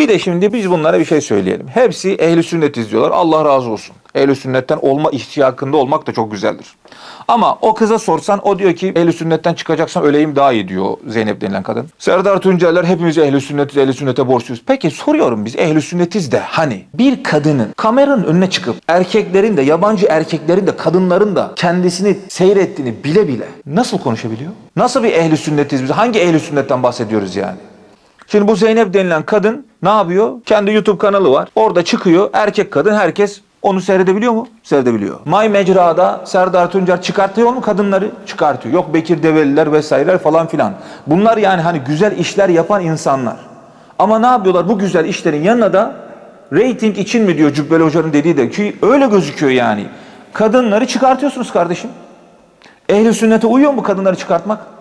Bir de şimdi biz bunlara bir şey söyleyelim. Hepsi ehli sünnetiz diyorlar. Allah razı olsun. Ehli sünnetten olma ihtiyakında olmak da çok güzeldir. Ama o kıza sorsan o diyor ki ehli sünnetten çıkacaksan öleyim daha iyi diyor Zeynep denilen kadın. Serdar Tuncerler hepimiz ehli sünnetiz, ehli sünnete borçluyuz. Peki soruyorum biz ehli sünnetiz de hani bir kadının kameranın önüne çıkıp erkeklerin de yabancı erkeklerin de kadınların da kendisini seyrettiğini bile bile nasıl konuşabiliyor? Nasıl bir ehli sünnetiz biz? Hangi ehli sünnetten bahsediyoruz yani? Şimdi bu Zeynep denilen kadın ne yapıyor? Kendi YouTube kanalı var. Orada çıkıyor. Erkek kadın herkes onu seyredebiliyor mu? Seyredebiliyor. May Mecra'da Serdar Tuncer çıkartıyor mu kadınları? Çıkartıyor. Yok Bekir Develiler vesaireler falan filan. Bunlar yani hani güzel işler yapan insanlar. Ama ne yapıyorlar? Bu güzel işlerin yanına da reyting için mi diyor Cübbeli Hoca'nın dediği de ki öyle gözüküyor yani. Kadınları çıkartıyorsunuz kardeşim. Ehli sünnete uyuyor mu kadınları çıkartmak?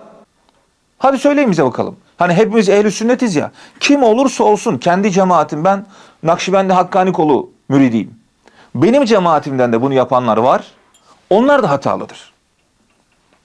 Hadi söyleyin bize bakalım. Hani hepimiz ehli sünnetiz ya. Kim olursa olsun kendi cemaatim ben Nakşibendi Hakkani kolu müridiyim. Benim cemaatimden de bunu yapanlar var. Onlar da hatalıdır.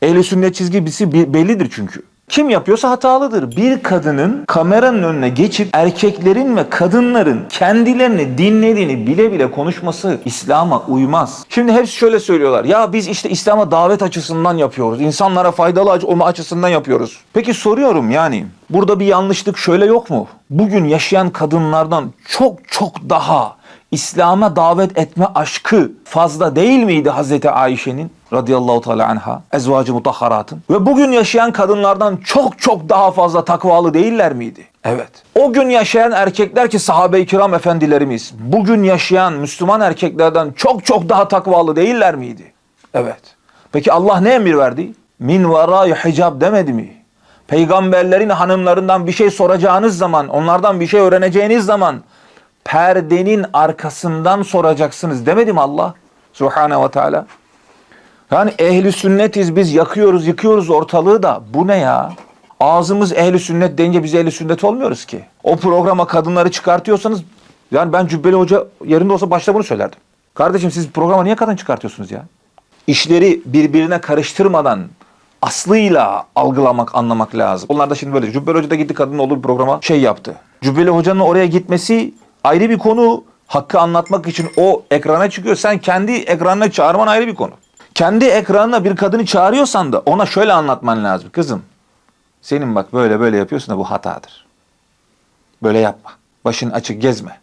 Ehli sünnet çizgisi bellidir çünkü. Kim yapıyorsa hatalıdır. Bir kadının kameranın önüne geçip erkeklerin ve kadınların kendilerini dinlediğini bile bile konuşması İslam'a uymaz. Şimdi hepsi şöyle söylüyorlar. Ya biz işte İslam'a davet açısından yapıyoruz. İnsanlara faydalı olma açısından yapıyoruz. Peki soruyorum yani burada bir yanlışlık şöyle yok mu? Bugün yaşayan kadınlardan çok çok daha İslam'a davet etme aşkı fazla değil miydi Hazreti Ayşe'nin radıyallahu teala anha ezvacı mutahharatın ve bugün yaşayan kadınlardan çok çok daha fazla takvalı değiller miydi? Evet. O gün yaşayan erkekler ki sahabe-i kiram efendilerimiz bugün yaşayan Müslüman erkeklerden çok çok daha takvalı değiller miydi? Evet. Peki Allah ne emir verdi? Min varayı hicab demedi mi? Peygamberlerin hanımlarından bir şey soracağınız zaman, onlardan bir şey öğreneceğiniz zaman perdenin arkasından soracaksınız demedi mi Allah? Subhanahu ve Teala. Yani ehli sünnetiz biz yakıyoruz yıkıyoruz ortalığı da bu ne ya? Ağzımız ehli sünnet deyince biz ehli sünnet olmuyoruz ki. O programa kadınları çıkartıyorsanız yani ben Cübbeli Hoca yerinde olsa başta bunu söylerdim. Kardeşim siz programa niye kadın çıkartıyorsunuz ya? İşleri birbirine karıştırmadan aslıyla algılamak, anlamak lazım. Onlar da şimdi böyle. Cübbeli Hoca da gitti kadın bir programa şey yaptı. Cübbeli Hoca'nın oraya gitmesi ayrı bir konu. Hakkı anlatmak için o ekrana çıkıyor. Sen kendi ekranına çağırman ayrı bir konu. Kendi ekranına bir kadını çağırıyorsan da ona şöyle anlatman lazım. Kızım senin bak böyle böyle yapıyorsun da bu hatadır. Böyle yapma. Başın açık gezme.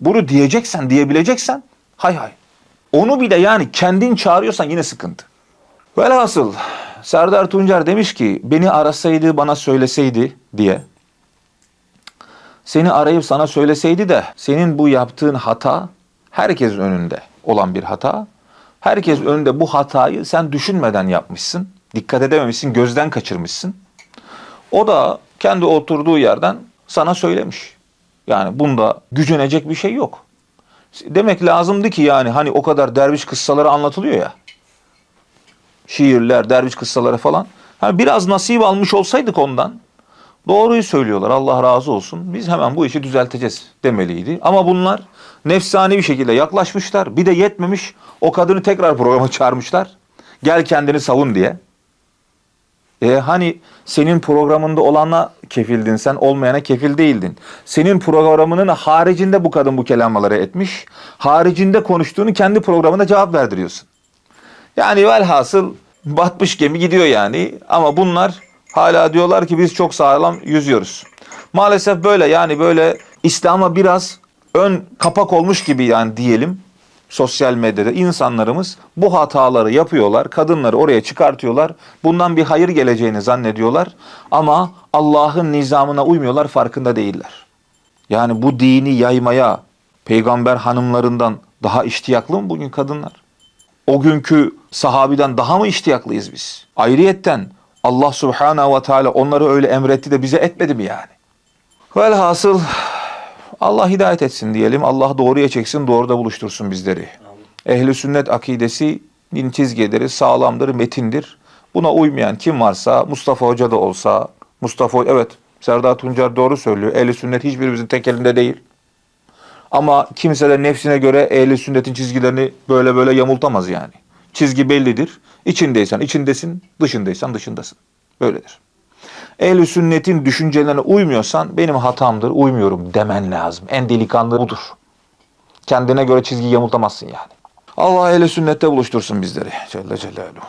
Bunu diyeceksen, diyebileceksen hay hay. Onu bile yani kendin çağırıyorsan yine sıkıntı. Velhasıl Serdar Tuncer demiş ki beni arasaydı bana söyleseydi diye. Seni arayıp sana söyleseydi de senin bu yaptığın hata herkes önünde olan bir hata. Herkes önünde bu hatayı sen düşünmeden yapmışsın. Dikkat edememişsin, gözden kaçırmışsın. O da kendi oturduğu yerden sana söylemiş. Yani bunda gücenecek bir şey yok. Demek lazımdı ki yani hani o kadar derviş kıssaları anlatılıyor ya. Şiirler, derviş kıssaları falan. Hani biraz nasip almış olsaydık ondan doğruyu söylüyorlar Allah razı olsun. Biz hemen bu işi düzelteceğiz demeliydi. Ama bunlar nefsani bir şekilde yaklaşmışlar. Bir de yetmemiş o kadını tekrar programa çağırmışlar. Gel kendini savun diye. E hani senin programında olana kefildin sen olmayana kefil değildin. Senin programının haricinde bu kadın bu kelamları etmiş. Haricinde konuştuğunu kendi programında cevap verdiriyorsun. Yani velhasıl batmış gemi gidiyor yani. Ama bunlar hala diyorlar ki biz çok sağlam yüzüyoruz. Maalesef böyle yani böyle İslam'a biraz ön kapak olmuş gibi yani diyelim sosyal medyada insanlarımız bu hataları yapıyorlar. Kadınları oraya çıkartıyorlar. Bundan bir hayır geleceğini zannediyorlar. Ama Allah'ın nizamına uymuyorlar farkında değiller. Yani bu dini yaymaya peygamber hanımlarından daha iştiyaklı mı bugün kadınlar? O günkü sahabiden daha mı iştiyaklıyız biz? Ayrıyetten Allah subhanahu ve teala onları öyle emretti de bize etmedi mi yani? Velhasıl Allah hidayet etsin diyelim. Allah doğruya çeksin, doğruda buluştursun bizleri. Ehli sünnet akidesinin çizgileri sağlamdır, metindir. Buna uymayan kim varsa, Mustafa Hoca da olsa, Mustafa evet Serdar Tuncer doğru söylüyor. Ehli sünnet hiçbirimizin tek elinde değil. Ama kimse de nefsine göre ehli sünnetin çizgilerini böyle böyle yamultamaz yani. Çizgi bellidir. İçindeysen içindesin, dışındaysan dışındasın. Böyledir. Ehl-i sünnetin düşüncelerine uymuyorsan benim hatamdır, uymuyorum demen lazım. En delikanlı budur. Kendine göre çizgi yamultamazsın yani. Allah ehl-i sünnette buluştursun bizleri. Celle Celaluhu.